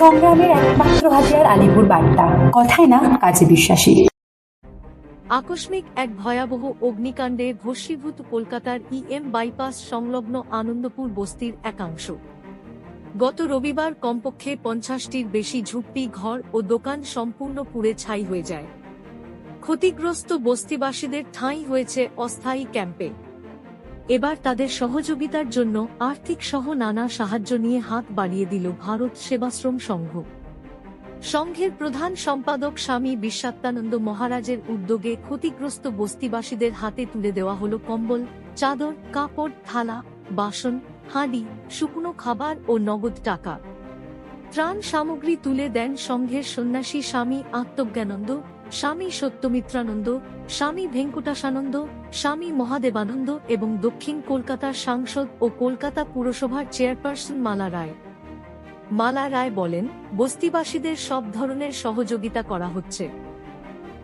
হাতিয়ার আলিপুর বার্তা। কথায় না, কাজে বিশ্বাসী। আকস্মিক এক ভয়াবহ অগ্নিকাণ্ডে ভস্মীভূত কলকাতার ইএম বাইপাস সংলগ্ন আনন্দপুর বস্তির একাংশ। গত রবিবার কমপক্ষে পঞ্চাশটির বেশি ঝুপড়ি, ঘর ও দোকান সম্পূর্ণ পুড়ে ছাই হয়ে যায়। ক্ষতিগ্রস্ত বস্তিবাসীদের ঠাঁই হয়েছে অস্থায়ী ক্যাম্পে। এবার তাদের সহযোগিতার জন্য আর্থিক সহ নানা সাহায্য নিয়ে হাত বাড়িয়ে দিল ভারত সেবাশ্রম সংঘ। সংঘের প্রধান সম্পাদক স্বামী বিশ্বাত্মানন্দ মহারাজের উদ্যোগে ক্ষতিগ্রস্ত বস্তিবাসীদের হাতে তুলে দেওয়া হলো কম্বল, চাদর, কাপড়, থালা, বাসন, হাঁড়ি, শুকনো খাবার ও নগদ টাকা। ত্রাণ সামগ্রী তুলে দেন সংঘের সন্ন্যাসী স্বামী আত্মজ্ঞানন্দ স্বামী সত্যমিত্রানন্দ, স্বামী ভেঙ্কটাসানন্দ, স্বামী মহাদেবানন্দ এবং দক্ষিণ কলকাতার সাংসদ ও কলকাতা পুরসভার চেয়ারপারসন মালা রায়। মালা রায় বলেন, বস্তিবাসীদের সব ধরনের সহযোগিতা করা হচ্ছে।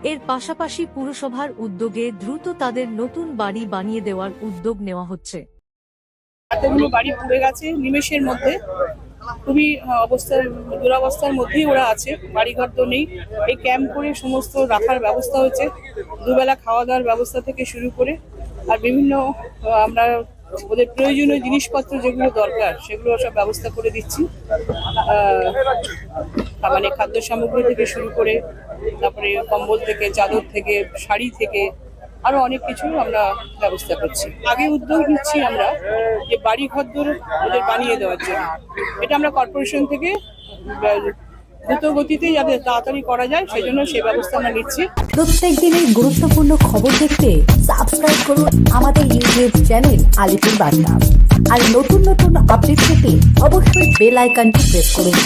এর পাশাপাশি পুরসভার উদ্যোগে দ্রুত তাদের নতুন বাড়ি বানিয়ে দেওয়ার উদ্যোগ নেওয়া হচ্ছে। বাড়ি পুড়ে গেছে নিমেষের মধ্যে। খুবই অবস্থার, দুরবস্থার মধ্যেই ওরা আছে। বাড়িঘর তো নেই। এই ক্যাম্প করে সমস্ত রাখার ব্যবস্থা হয়েছে। দুবেলা খাওয়া দাওয়ার ব্যবস্থা থেকে শুরু করে আর বিভিন্ন আমরা ওদের প্রয়োজনীয় জিনিসপত্র যেগুলো দরকার, সেগুলো সব ব্যবস্থা করে দিচ্ছি। মানে খাদ্য সামগ্রী থেকে শুরু করে, তারপরে কম্বল থেকে, চাদর থেকে, শাড়ি থেকে আরও অনেক কিছু আমরা ব্যবস্থা করছি। আগে উদ্যোগ নিচ্ছি আমরা যে বাড়ি ঘর ঘরদোর ওদের বানিয়ে দেওয়ার জন্য। এটা আমরা কর্পোরেশন থেকে আহ, দ্রুত গতিতে যাতে তাড়াতাড়ি করা যায় সেই জন্য সেই ব্যবস্থা আমরা নিচ্ছি। প্রত্যেক দিনের গুরুত্বপূর্ণ খবর দেখতে সাবস্ক্রাইব করুন আমাদের ইউটিউব চ্যানেল আলিপুর বার্তা। আর নতুন নতুন আপডেট পেতে অবশ্যই বেল আইকনটি প্রেস করুন।